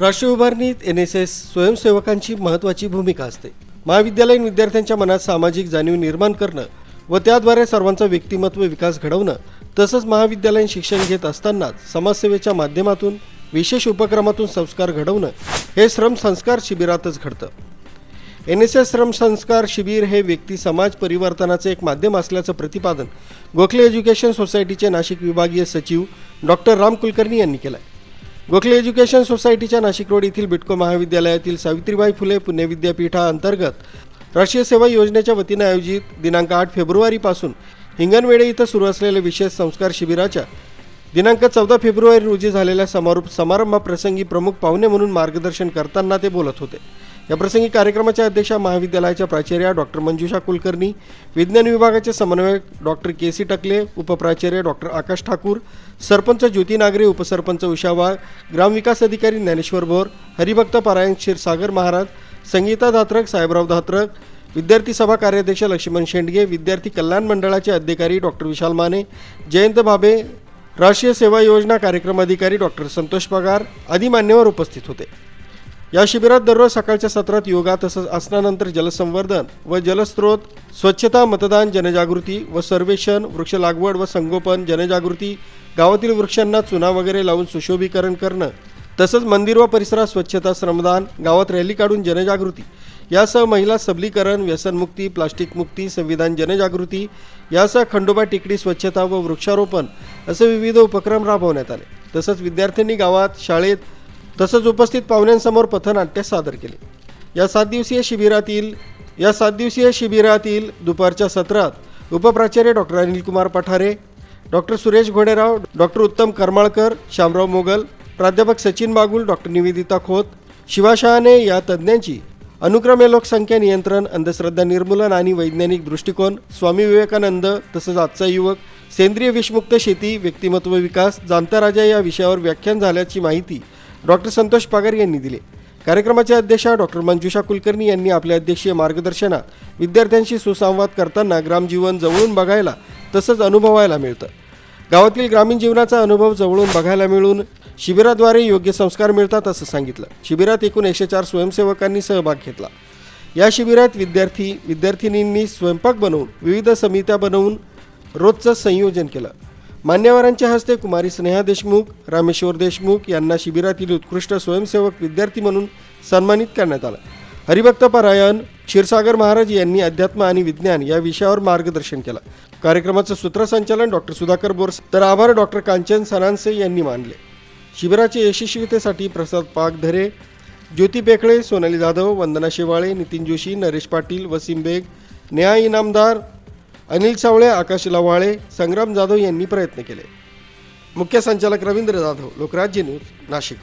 राष्ट्र उभारणीत N S S स्वयंसेवकांची महत्त्वाची भूमिका असते. महाविद्यालयीन विद्यार्थ्यांच्या मनात सामाजिक जाणीव निर्माण करणं व त्याद्वारे सर्वांचा व्यक्तिमत्व विकास घडवणं तसंच महाविद्यालयीन शिक्षण घेत असतानाच समाजसेवेच्या माध्यमातून विशेष उपक्रमातून संस्कार घडवणं हे श्रम संस्कार शिबिरातच घडतं. एन एस एस श्रम संस्कार शिबिर हे व्यक्ती समाज परिवर्तनाचे एक माध्यम असल्याचं प्रतिपादन गोखले एज्युकेशन सोसायटीचे नाशिक विभागीय सचिव डॉक्टर राम कुलकर्णी यांनी केलं आहे गोखले एज्युकेशन सोसायटीच्या नाशिक रोड येथील बिटको महाविद्यालयातील सावित्रीबाई फुले पुणे विद्यापीठाअंतर्गत राष्ट्रीय सेवा योजनेच्या वतीनं आयोजित दिनांक आठ फेब्रुवारीपासून हिंगणवेडे इथं सुरू असलेल्या विशेष संस्कार शिबिराच्या दिनांक चौदा फेब्रुवारी रोजी झालेल्या समारोप समारंभाप्रसंगी प्रमुख पाहुणे म्हणून मार्गदर्शन करताना ते बोलत होते. याप्रसंगी कार्यक्रमाच्या अध्यक्षा महाविद्यालयाच्या प्राचार्या डॉक्टर मंजुषा कुलकर्णी विज्ञान विभागाचे समन्वयक डॉक्टर के सी टकले उपप्राचार्य डॉक्टर आकाश ठाकूर सरपंच ज्योती नागरे उपसरपंच उषा वाघ ग्रामविकास अधिकारी ज्ञानेश्वर भोर हरिभक्त पारायण क्षीरसागर महाराज संगीता धात्रक साहेबराव धात्रक विद्यार्थी सभा कार्याध्यक्ष लक्ष्मण शेंडगे विद्यार्थी कल्याण मंडळाचे अधिकारी डॉक्टर विशाल माने जयंत भाबे राष्ट्रीय सेवा योजना कार्यक्रम अधिकारी डॉक्टर संतोष पगार आदी मान्यवर उपस्थित होते. या शिबिरात दररोज सकाळच्या सत्रात योगा तसंच आसनानंतर जलसंवर्धन व जलस्रोत स्वच्छता मतदान जनजागृती व सर्वेक्षण वृक्ष लागवड व संगोपन जनजागृती गावातील वृक्षांना चुना वगैरे लावून सुशोभीकरण करणं तसंच मंदिर व परिसरात स्वच्छता श्रमदान गावात रॅली काढून जनजागृती. यासह महिला सबलीकरण व्यसनमुक्ती प्लास्टिक मुक्ती संविधान जनजागृती यासह खंडोबा टेकडी स्वच्छता व वृक्षारोपण असे विविध उपक्रम राबवण्यात आले. तसंच विद्यार्थ्यांनी गावात शाळेत तसंच उपस्थित पाहुण्यांसमोर पथनाट्य सादर केले. या सात दिवसीय शिबिरातील या सात दिवसीय शिबिरातील दुपारच्या सत्रात उपप्राचार्य doctor Anilkumar Pathare doctor Suresh Ghoderao doctor Uttam Karmalkar Shamrao Mogal प्राध्यापक सचिन बागुल डॉक्टर निवेदिता खोत शिवाशहाने या तज्ज्ञांची अनुक्रमे लोकसंख्या नियंत्रण अंधश्रद्धा निर्मूलन आणि वैज्ञानिक दृष्टिकोन स्वामी विवेकानंद तसंच आजचा युवक सेंद्रिय विषमुक्त शेती व्यक्तिमत्व विकास जाणता राजा या विषयावर व्याख्यान झाल्याची माहिती डॉक्टर संतोष पगार यांनी दिले. कार्यक्रमाच्या अध्यक्षा डॉक्टर मंजुषा कुलकर्णी यांनी आपल्या अध्यक्षीय मार्गदर्शनात विद्यार्थ्यांशी सुसंवाद करताना ग्रामजीवन जवळून बघायला तसंच अनुभवायला मिळतं. गावातील ग्रामीण जीवनाचा अनुभव जवळून बघायला मिळून शिबिराद्वारे योग्य संस्कार मिळतात असं सांगितलं. शिबिरात एकूण एकशे चार स्वयंसेवकांनी सहभाग घेतला. या शिबिरात विद्यार्थी विद्यार्थिनींनी स्वयंपाक बनवून विविध समित्या बनवून रोजचं संयोजन केलं. मान्यवरांच्या हस्ते कुमारी स्नेहा देशमुख रामेश्वर देशमुख यांना शिबिरातील उत्कृष्ट स्वयंसेवक विद्यार्थी म्हणून सन्मानित करण्यात आलं. हरिभक्त पारायण क्षीरसागर महाराज यांनी अध्यात्म आणि विज्ञान या विषयावर मार्गदर्शन केलं. कार्यक्रमाचं सूत्रसंचालन डॉक्टर सुधाकर बोरस तर आभार डॉक्टर कांचन सनानसे यांनी मानले. शिबिराच्या यशस्वीतेसाठी प्रसाद पागधरे ज्योती बेकळे सोनाली जाधव वंदना शेवाळे नितीन जोशी नरेश पाटील वसीम बेग नेहा इनामदार अनिल सावळे आकाश लवाळे संग्राम जाधव यांनी प्रयत्न केले. मुख्य संचालक रवींद्र जाधव लोकराज्य न्यूज नाशिक